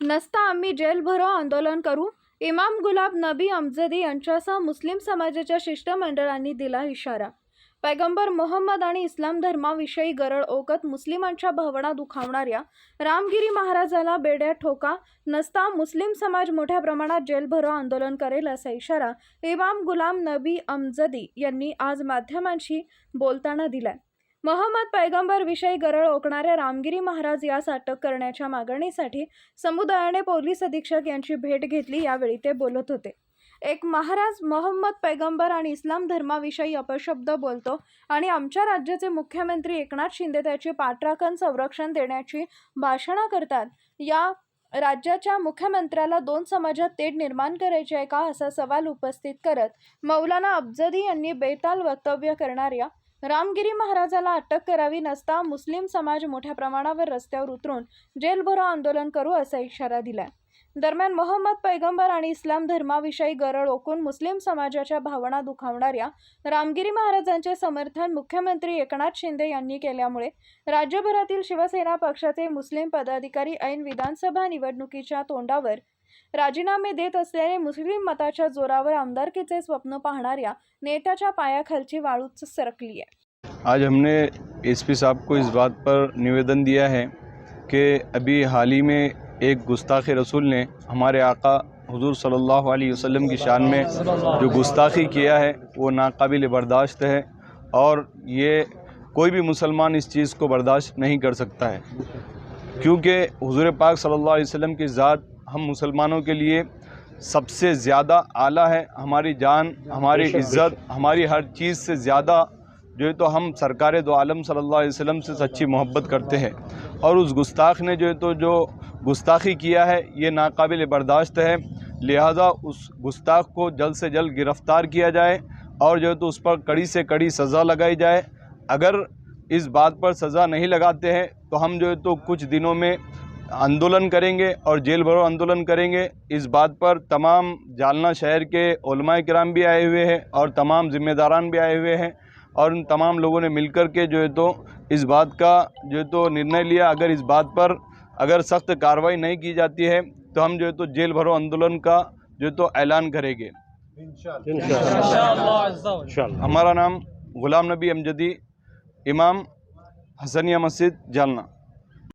नसता आम्ही जेलभरो आंदोलन करू? इमाम गुलाब नबी अमजदी यांच्यासह मुस्लिम समाजाच्या शिष्टमंडळांनी दिला इशारा. पैगंबर मोहम्मद आणि इस्लाम धर्माविषयी गरळ ओकत मुस्लिमांच्या भावना दुखावणाऱ्या रामगिरी महाराजाला बेड्या ठोका नसता मुस्लिम समाज मोठ्या प्रमाणात जेलभरो आंदोलन करेल असा इशारा इमाम गुलाम नबी अमजदी यांनी आज माध्यमांशी बोलताना दिलाय. महम्मद पैगंबर विषयी गरळ ओकणारे रामगिरी महाराज यास अटक करण्याच्या मागणीसाठी समुदायाने पोलीस अधीक्षक यांची भेट घेतली यावेळी ते बोलत होते. एक महाराज मोहम्मद पैगंबर आणि इस्लाम धर्माविषयी अपशब्द बोलतो आणि आमच्या राज्याचे मुख्यमंत्री एकनाथ शिंदे त्याची पाठराखण संरक्षण देण्याची भाषणं करतात. या राज्याच्या मुख्यमंत्र्याला दोन समाजात तेढ निर्माण करायची आहे का असा सवाल उपस्थित करत मौलाना अफजदी यांनी बेताल वक्तव्य करणाऱ्या रामगिरी महाराजाला अटक करावी नसता मुस्लिम समाज मोठ्या प्रमाणावर रस्त्यावर उतरून जेलभरो आंदोलन करू असा इशारा दिलाय. दरम्यान मोहम्मद पैगंबर आणि इस्लाम धर्माविषयी गरळ ओकून मुस्लिम समाजाच्या भावना दुखावणाऱ्या रामगिरी महाराजांचे समर्थन मुख्यमंत्री एकनाथ शिंदे यांनी केल्यामुळे राज्यभरातील शिवसेना पक्षाचे मुस्लिम पदाधिकारी ऐन विधानसभा निवडणुकीच्या तोंडावर राजीनामे देत असल्याने मुस्लिम मताच्या जोरावर आमदारकीचे स्वप्न पाहणाऱ्या नेत्याच्या पायाखालची वाळूच सरकली आहे आज हमने एसपी साहब को इस बात पर निवेदन दिया है कि अभी हाल ही में एक गुस्ताख रसूल ने हमारे आका हुजूर सल्लल्लाहु अलैहि वसल्लम की शान में जो गुस्ताखी किया है, वो नाकाबिल बर्दाश्त है और ये कोई भी मुसलमान इस चीज़ को बर्दाश्त नहीं कर सकता है। क्योंकि हुजूर पाक सल्लल्लाहु अलैहि वसल्लम की ज़ात हम मुसलमानों के लिए सबसे ज़्यादा आला है। हमारी जान हमारी इज़्ज़त हमारी हर चीज़ से ज़्यादा जो है तो हम सरकार दो आलम सल्लल्लाहु अलैहि वसल्लम से सच्ची मोहब्बत करते हैं। और उस गुस्ताख ने जो है तो जो गुस्ताखी किया है ये नाकाबिल बर्दाश्त है। लिहाजा उस गुस्ताख को जल्द से जल्द गिरफ़्तार किया जाए और जो है तो उस पर कड़ी से कड़ी सज़ा लगाई जाए। अगर इस बात पर सज़ा नहीं लगाते हैं तो हम जो है तो कुछ दिनों में आंदोलन करेंगे और जेल भरो आंदोलन करेंगे। इस बात पर तमाम जालना शहर के उलमाए किराम भी आए हुए हैं और तमाम ज़िम्मेदारान भी आए हुए हैं और उन तमाम लोगों ने मिलकर के जो है तो इस बात का जो है तो निर्णय लिया। अगर इस बात पर अगर सख्त कार्रवाई नहीं की जाती है तो हम जो है तो जेल भरो आंदोलन का जो है तो ऐलान करेंगे। हमारा नाम गुलाम नबी अमजदी इमाम हसनिया मस्जिद जालना।